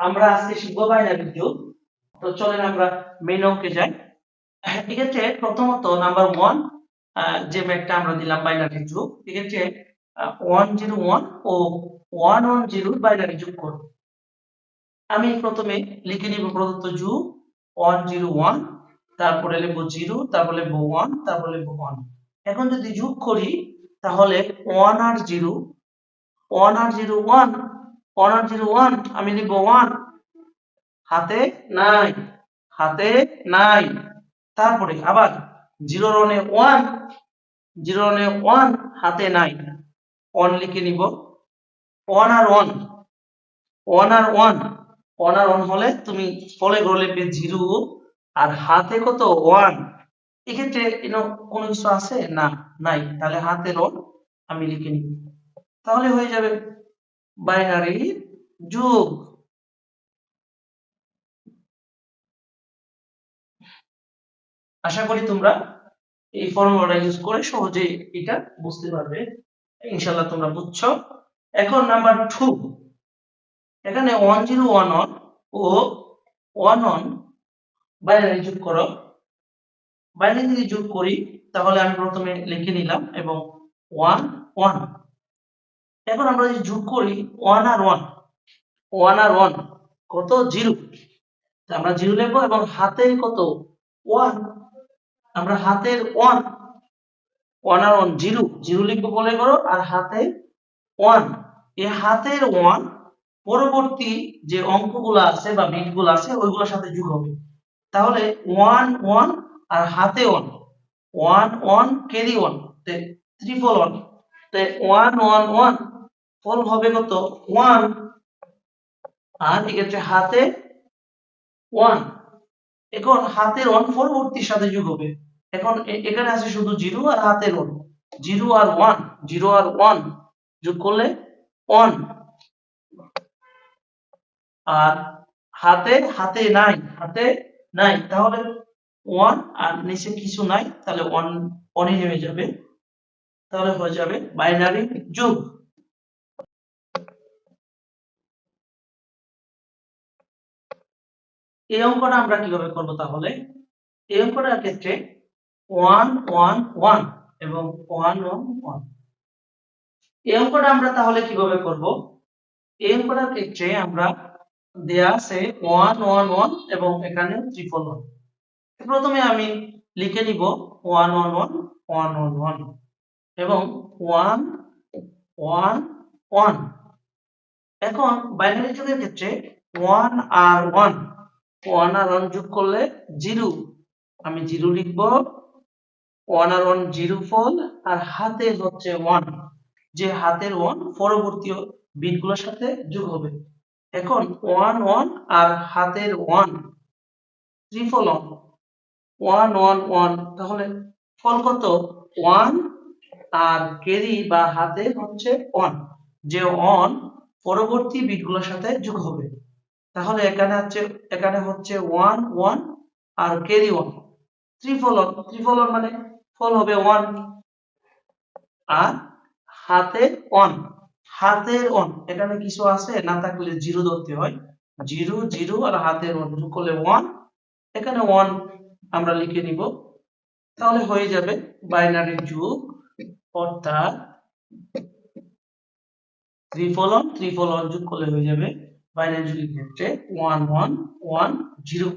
আমরা আজকে শিখব বাইনারি যোগ তো চলেন আমরা মেন অঙ্কে যাই। এক্ষেত্রে প্রথমত নাম্বার ওয়ান যে ম্যাথটা আমরা দিলাম বাইনারি যোগ, এক্ষেত্রে ওয়ান জিরো ওয়ান ও ওয়ান ওয়ান জিরো বাইনারি করব। আমি প্রথমে লিখে নিব প্রদত্ত যোগ ওয়ান জিরো ওয়ান তারপরে লিখব জিরো তারপরে লিখব ওয়ান তারপরে ওয়ান এখন যদি যোগ করি, তাহলে ওয়ান আর জিরো ওয়ান আর জিরো ওয়ান আর জিরো ওয়ান আমি লিখব ওয়ান হাতে নাই হাতে নাই তারপরে আবার জিরো রনে ওয়ান জিরো রনে ওয়ান হাতে নাই ওয়ান লিখে নিব। ওয়ান আর ওয়ান ওয়ান আর ওয়ান ওয়ান আর ওয়ান হলে তুমি ফলে ঘর লিখবে জিরো আর হাতে কত? ওয়ান এক্ষেত্রে কোনো কিছু আছে? না, নাই। তাহলে হাতের ওয়ান আমি লিখে নিব। তাহলে হয়ে যাবে বাইনারি যোগ আশা করি তোমরা এই ফর্মুলাটা ইউজ করে সহজে এটা বুঝতে পারবে। ইনশাল্লাহ তোমরা বুঝছ। এখন নাম্বার টু এখানে ওয়ান জিরো ওয়ান ওয়ান ও ওয়ান ওয়ান বাইনারি যোগ করো। বাইনারি যদি যোগ করি, তাহলে আমি প্রথমে লিখে নিলাম এবং ওয়ান ওয়ান এখন আমরা যদি যোগ করি ওয়ান আর ওয়ান ওয়ান আর ওয়ান কত? জিরো আমরা জিরো লিখব এবং হাতে কত? ওয়ান আমরা হাতের ওয়ান ওয়ান আর ওয়ান জিরো জিরো লিখব বলে করো আর হাতে ওয়ান এই হাতের ওয়ান পরবর্তী যে অঙ্কগুলো আছে বা বিটগুলো আছে, ওইগুলোর সাথে যোগ হবে। তাহলে ওয়ান ওয়ান আর হাতে one one one carry one triple one one one one ফল হবে কত? ওয়ান আর এক্ষেত্রে হাতে ওয়ান এখন হাতের ওয়ান পরবর্তীর সাথে যোগ হবে। এখন এখানে আছে শুধু জিরো আর হাতের ওয়ান জিরো আর ওয়ান জিরো আর ওয়ান যোগ করলে ওয়ান আর হাতে হাতে নাই হাতে নাই। তাহলে ওয়ান আর নিচে কিছু নাই, তাহলে ওয়ান ওয়ানই নেমে যাবে। তাহলে হয়ে যাবে বাইনারি যোগ। এই অঙ্কটা আমরা কীভাবে করব তাহলে? এই অঙ্কটার ক্ষেত্রে ওয়ান ওয়ান ওয়ান এবং ওয়ান ওয়ান ওয়ান এই অঙ্কটা আমরা তাহলে কীভাবে করব? এই অঙ্কটার ক্ষেত্রে আমরা দেয়া আছে ওয়ান ওয়ান ওয়ান এবং এখানে ট্রিপল ওয়ান প্রথমে আমি লিখে নিব one one one one one one এবং ওয়ান ওয়ান ওয়ান এখন বাইনারি যুগের ক্ষেত্রে ওয়ান আর ওয়ান ওয়ান আর ওয়ান যোগ করলে জিরো। আমি জিরো লিখব। ওয়ান আর ওয়ান জিরো ফল, আর হাতে হচ্ছে ওয়ান। যে হাতের ওয়ান পরবর্তী বিটগুলোর সাথে যোগ হবে। এখন ওয়ান ওয়ান আর হাতের one, triple one. One one তাহলে ফল কত? ওয়ান আর ক্যারি বা হাতে হচ্ছে ওয়ান। যে ওয়ান পরবর্তী বিটগুলোর সাথে যোগ হবে। তাহলে এখানে হচ্ছে এখানে হচ্ছে ওয়ান ওয়ান আর carry one triple one triple one মানে ফল হবে ওয়ান আর হাতে ওয়ান হাতের ওয়ান এখানে কিছু আছে, না থাকলে জিরো ধরতে হয়। জিরো জিরো আর হাতের ওয়ান যোগ করলে ওয়ান এখানে ওয়ান আমরা লিখে নিব। তাহলে হয়ে যাবে বাইনারি যুগ, অর্থাৎ ত্রিফলন ত্রিফলন যোগ করলে হয়ে যাবে যুগের ক্ষেত্রে ওয়ান ওয়ান ওয়ান জিরো